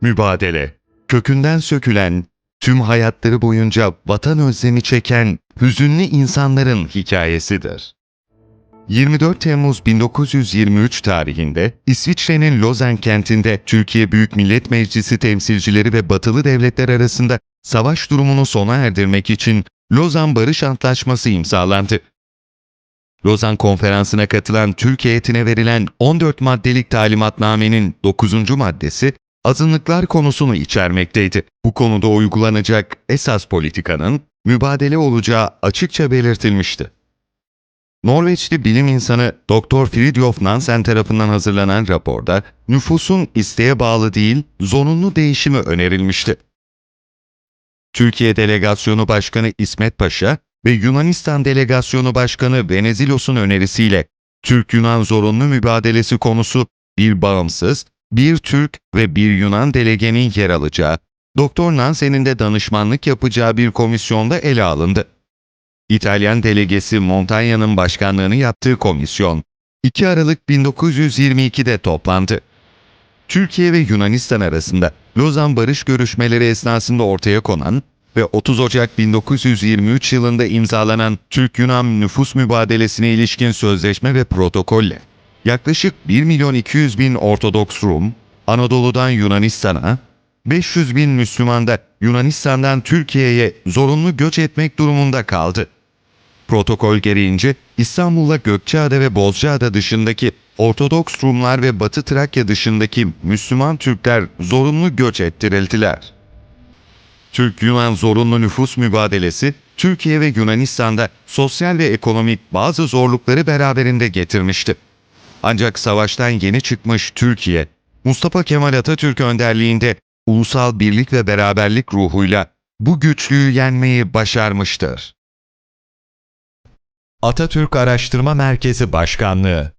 Mübadele, kökünden sökülen, tüm hayatları boyunca vatan özlemi çeken hüzünlü insanların hikayesidir. 24 Temmuz 1923 tarihinde İsviçre'nin Lozan kentinde Türkiye Büyük Millet Meclisi temsilcileri ve batılı devletler arasında savaş durumunu sona erdirmek için Lozan Barış Antlaşması imzalandı. Lozan Konferansı'na katılan Türk heyetine verilen 14 maddelik talimatnamenin 9. maddesi azınlıklar konusunu içermekteydi. Bu konuda uygulanacak esas politikanın mübadele olacağı açıkça belirtilmişti. Norveçli bilim insanı Dr. Fridtjof Nansen tarafından hazırlanan raporda nüfusun isteğe bağlı değil, zorunlu değişimi önerilmişti. Türkiye Delegasyonu Başkanı İsmet Paşa ve Yunanistan Delegasyonu Başkanı Venezilos'un önerisiyle Türk-Yunan zorunlu mübadelesi konusu bir bağımsız, bir Türk ve bir Yunan delegenin yer alacağı, Doktor Nansen'in de danışmanlık yapacağı bir komisyonda ele alındı. İtalyan delegesi Montagna'nın başkanlığını yaptığı komisyon, 2 Aralık 1922'de toplandı. Türkiye ve Yunanistan arasında Lozan Barış görüşmeleri esnasında ortaya konan ve 30 Ocak 1923 yılında imzalanan Türk-Yunan nüfus mübadelesine ilişkin sözleşme ve protokolle yaklaşık 1 milyon 200 bin Ortodoks Rum, Anadolu'dan Yunanistan'a, 500 bin Müslüman da Yunanistan'dan Türkiye'ye zorunlu göç etmek durumunda kaldı. Protokol gereğince İstanbul'la Gökçeada ve Bozcaada dışındaki Ortodoks Rumlar ve Batı Trakya dışındaki Müslüman Türkler zorunlu göç ettirildiler. Türk-Yunan zorunlu nüfus mübadelesi, Türkiye ve Yunanistan'da sosyal ve ekonomik bazı zorlukları beraberinde getirmişti. Ancak savaştan yeni çıkmış Türkiye, Mustafa Kemal Atatürk önderliğinde ulusal birlik ve beraberlik ruhuyla bu güçlüğü yenmeyi başarmıştır. Atatürk Araştırma Merkezi Başkanlığı